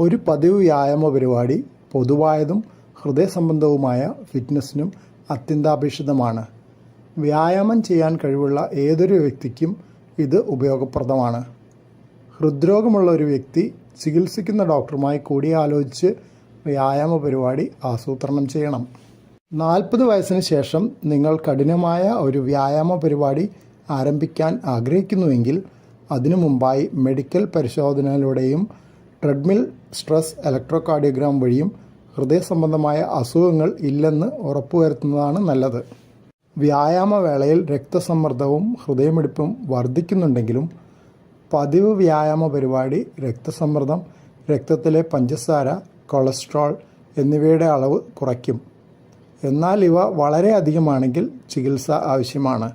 ഒരു പതിവ് വ്യായാമ പരിപാടി പൊതുവായതും ഹൃദയ സംബന്ധവുമായ ഫിറ്റ്നസ്സിനും അത്യന്താപേക്ഷിതമാണ്. വ്യായാമം ചെയ്യാൻ കഴിവുള്ള ഏതൊരു വ്യക്തിക്കും ഇത് ഉപയോഗപ്രദമാണ്. ഹൃദ്രോഗമുള്ള ഒരു വ്യക്തി ചികിത്സിക്കുന്ന ഡോക്ടറുമായി കൂടിയാലോചിച്ച് വ്യായാമ പരിപാടി ആസൂത്രണം ചെയ്യണം. നാൽപ്പത് വയസ്സിന് ശേഷം നിങ്ങൾ കഠിനമായ ഒരു വ്യായാമ പരിപാടി ആരംഭിക്കാൻ ആഗ്രഹിക്കുന്നുവെങ്കിൽ അതിനു മുമ്പായി മെഡിക്കൽ പരിശോധനയിലൂടെയും ട്രെഡ്മിൽ സ്ട്രെസ് ഇലക്ട്രോകാർഡിയോഗ്രാം വഴിയും ഹൃദയ സംബന്ധമായ അസുഖങ്ങൾ ഇല്ലെന്ന് ഉറപ്പുവരുത്തുന്നതാണ് നല്ലത്. വ്യായാമവേളയിൽ രക്തസമ്മർദ്ദവും ഹൃദയമിടിപ്പും വർദ്ധിക്കുന്നുണ്ടെങ്കിലും പതിവ് വ്യായാമ പരിപാടി രക്തസമ്മർദ്ദം രക്തത്തിലെ പഞ്ചസാര കൊളസ്ട്രോൾ എന്നിവയുടെ അളവ് കുറയ്ക്കും. എന്നാൽ ഇവ വളരെ അധികമാണെങ്കിൽ ചികിത്സ ആവശ്യമാണ്.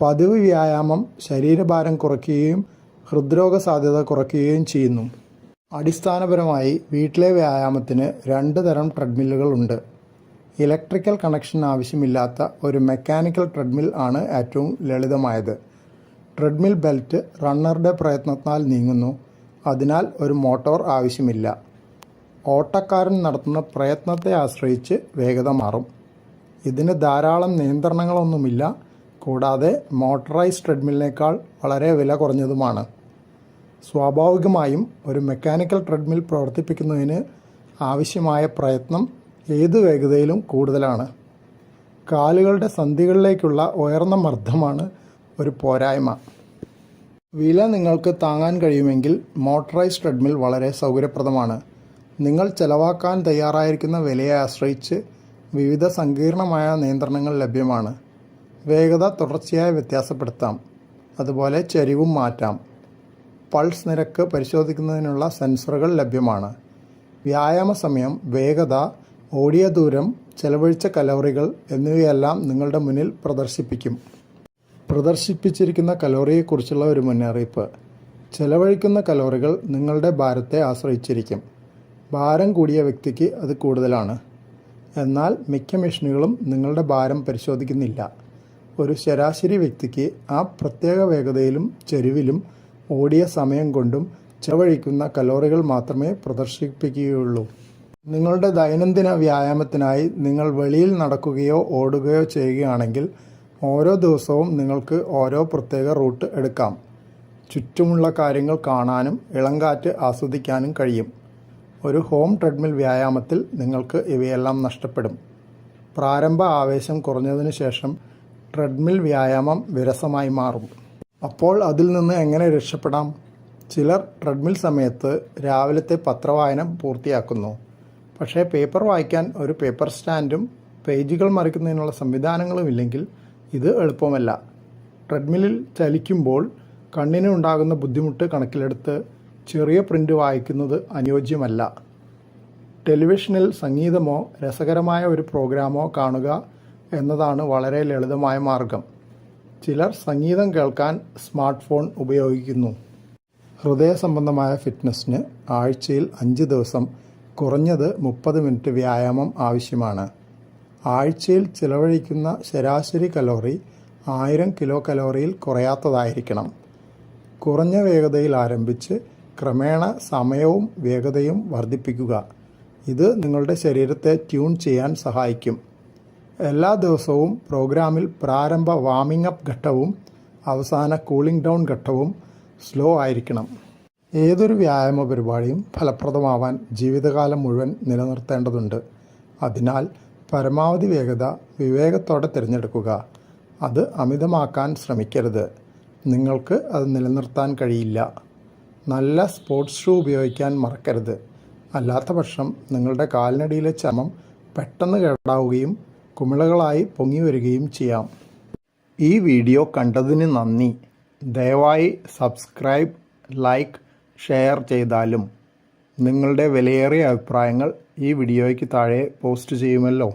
പതിവ് വ്യായാമം ശരീരഭാരം കുറയ്ക്കുകയും ഹൃദ്രോഗ സാധ്യത കുറയ്ക്കുകയും ചെയ്യുന്നു. അടിസ്ഥാനപരമായി വീട്ടിലെ വ്യായാമത്തിന് രണ്ട് തരം ട്രെഡ്മില്ലുകൾ ഉണ്ട്. ഇലക്ട്രിക്കൽ കണക്ഷൻ ആവശ്യമില്ലാത്ത ഒരു മെക്കാനിക്കൽ ട്രെഡ്മിൽ ആണ് ഏറ്റവും ലളിതമായത്. ട്രെഡ്മിൽ ബെൽറ്റ് റണ്ണറുടെ പ്രയത്നത്താൽ നീങ്ങുന്നു. അതിനാൽ ഒരു മോട്ടോർ ആവശ്യമില്ല. ഓട്ടക്കാരൻ നടത്തുന്ന പ്രയത്നത്തെ ആശ്രയിച്ച് വേഗത മാറും. ഇതിന് ധാരാളം നിയന്ത്രണങ്ങളൊന്നുമില്ല. കൂടാതെ മോട്ടറൈസ് ട്രെഡ്മിലിനേക്കാൾ വളരെ വില കുറഞ്ഞതുമാണ്. സ്വാഭാവികമായും ഒരു മെക്കാനിക്കൽ ട്രെഡ്മിൽ പ്രവർത്തിപ്പിക്കുന്നതിന് ആവശ്യമായ പ്രയത്നം ഏത് വേഗതയിലും കൂടുതലാണ്. കാലുകളുടെ സന്ധികളിലേക്കുള്ള ഉയർന്ന മർദ്ദമാണ് ഒരു പോരായ്മ. വില നിങ്ങൾക്ക് താങ്ങാൻ കഴിയുമെങ്കിൽ മോട്ടറൈസ് ട്രെഡ്മിൽ വളരെ സൗകര്യപ്രദമാണ്. നിങ്ങൾ ചെലവാക്കാൻ തയ്യാറായിരിക്കുന്ന വിലയെ ആശ്രയിച്ച് വിവിധ സങ്കീർണമായ നിയന്ത്രണങ്ങൾ ലഭ്യമാണ്. വേഗത തുടർച്ചയായി വ്യത്യാസപ്പെടുത്താം. അതുപോലെ ചരിവും മാറ്റാം. പൾസ് നിരക്ക് പരിശോധിക്കുന്നതിനുള്ള സെൻസറുകൾ ലഭ്യമാണ്. വ്യായാമ സമയം വേഗത ഓടിയ ദൂരം ചെലവഴിച്ച കലോറികൾ എന്നിവയെല്ലാം നിങ്ങളുടെ മുന്നിൽ പ്രദർശിപ്പിക്കും. പ്രദർശിപ്പിച്ചിരിക്കുന്ന കലോറിയെക്കുറിച്ചുള്ള ഒരു മുന്നറിയിപ്പ്. ചെലവഴിക്കുന്ന കലോറികൾ നിങ്ങളുടെ ഭാരത്തെ ആശ്രയിച്ചിരിക്കും. ഭാരം കൂടിയ വ്യക്തിക്ക് അത് കൂടുതലാണ്. എന്നാൽ മിക്ക മെഷീനുകളും നിങ്ങളുടെ ഭാരം പരിശോധിക്കുന്നില്ല. ഒരു ശരാശരി വ്യക്തിക്ക് ആ പ്രത്യേക വേഗതയിലും ചെരുവിലും ഓടിയ സമയം കൊണ്ടും ചെലവഴിക്കുന്ന കലോറികൾ മാത്രമേ പ്രദർശിപ്പിക്കുകയുള്ളൂ. നിങ്ങളുടെ ദൈനംദിന വ്യായാമത്തിനായി നിങ്ങൾ വെളിയിൽ നടക്കുകയോ ഓടുകയോ ചെയ്യുകയാണെങ്കിൽ ഓരോ ദിവസവും നിങ്ങൾക്ക് ഓരോ പ്രത്യേക റൂട്ട് എടുക്കാം. ചുറ്റുമുള്ള കാര്യങ്ങൾ കാണാനും ഇളങ്കാറ്റ് ആസ്വദിക്കാനും കഴിയും. ഒരു ഹോം ട്രെഡ്മിൽ വ്യായാമത്തിൽ നിങ്ങൾക്ക് ഇവയെല്ലാം നഷ്ടപ്പെടും. പ്രാരംഭ ആവേശം കുറഞ്ഞതിന് ശേഷം ട്രെഡ്മിൽ വ്യായാമം വിരസമായി മാറും. അപ്പോൾ അതിൽ നിന്ന് എങ്ങനെ രക്ഷപ്പെടാം? ചിലർ ട്രെഡ്മിൽ സമയത്ത് രാവിലത്തെ പത്രവായന പൂർത്തിയാക്കുന്നു. പക്ഷേ പേപ്പർ വായിക്കാൻ ഒരു പേപ്പർ സ്റ്റാൻഡും പേജുകൾ മറിക്കുന്നതിനുള്ള സംവിധാനങ്ങളും ഇല്ലെങ്കിൽ ഇത് എളുപ്പമല്ല. ട്രെഡ്മില്ലിൽ ചലിക്കുമ്പോൾ കണ്ണിന് ഉണ്ടാകുന്ന ബുദ്ധിമുട്ട് കണക്കിലെടുത്ത് ചെറിയ പ്രിന്റ് വായിക്കുന്നത് അനുയോജ്യമല്ല. ടെലിവിഷനിൽ സംഗീതമോ രസകരമായ ഒരു പ്രോഗ്രാമോ കാണുക എന്നതാണ് വളരെ ലളിതമായ മാർഗം. ചിലർ സംഗീതം കേൾക്കാൻ സ്മാർട്ട് ഫോൺ ഉപയോഗിക്കുന്നു. ഹൃദയ സംബന്ധമായ ഫിറ്റ്നസ്സിന് ആഴ്ചയിൽ അഞ്ച് ദിവസം കുറഞ്ഞത് മുപ്പത് മിനിറ്റ് വ്യായാമം ആവശ്യമാണ്. ആഴ്ചയിൽ ചിലവഴിക്കുന്ന ശരാശരി കലോറി ആയിരം കിലോ കലോറിയിൽ കുറയാത്തതായിരിക്കണം. കുറഞ്ഞ വേഗതയിൽ ആരംഭിച്ച് ക്രമേണ സമയവും വേഗതയും വർദ്ധിപ്പിക്കുക. ഇത് നിങ്ങളുടെ ശരീരത്തെ ട്യൂൺ ചെയ്യാൻ സഹായിക്കും. എല്ലാ ദിവസവും പ്രോഗ്രാമിൽ പ്രാരംഭ വാമിംഗ് അപ്പ് ഘട്ടവും അവസാന കൂളിംഗ് ഡൗൺ ഘട്ടവും സ്ലോ ആയിരിക്കണം. ഏതൊരു വ്യായാമ പരിപാടിയും ഫലപ്രദമാവാൻ ജീവിതകാലം മുഴുവൻ നിലനിർത്തേണ്ടതുണ്ട്. അതിനാൽ പരമാവധി വേഗത വിവേകത്തോടെ തിരഞ്ഞെടുക്കുക. അത് അമിതമാക്കാൻ ശ്രമിക്കരുത്. നിങ്ങൾക്ക് അത് നിലനിർത്താൻ കഴിയില്ല. നല്ല സ്പോർട്സ് ഷൂ ഉപയോഗിക്കാൻ മറക്കരുത്. അല്ലാത്തപക്ഷം നിങ്ങളുടെ കാലിനടിയിലെ ചമം പെട്ടെന്ന് കേടാവുകയും കുമിളകളായി പൊങ്ങി വരികയും ചെയ്യാം. ഈ വീഡിയോ കണ്ടതിന് നന്ദി. ദയവായി സബ്സ്ക്രൈബ് ലൈക്ക് ഷെയർ ചെയ്താലും നിങ്ങളുടെ വിലയേറിയ അഭിപ്രായങ്ങൾ ഈ വീഡിയോയ്ക്ക് താഴെ പോസ്റ്റ് ചെയ്യുമല്ലോ.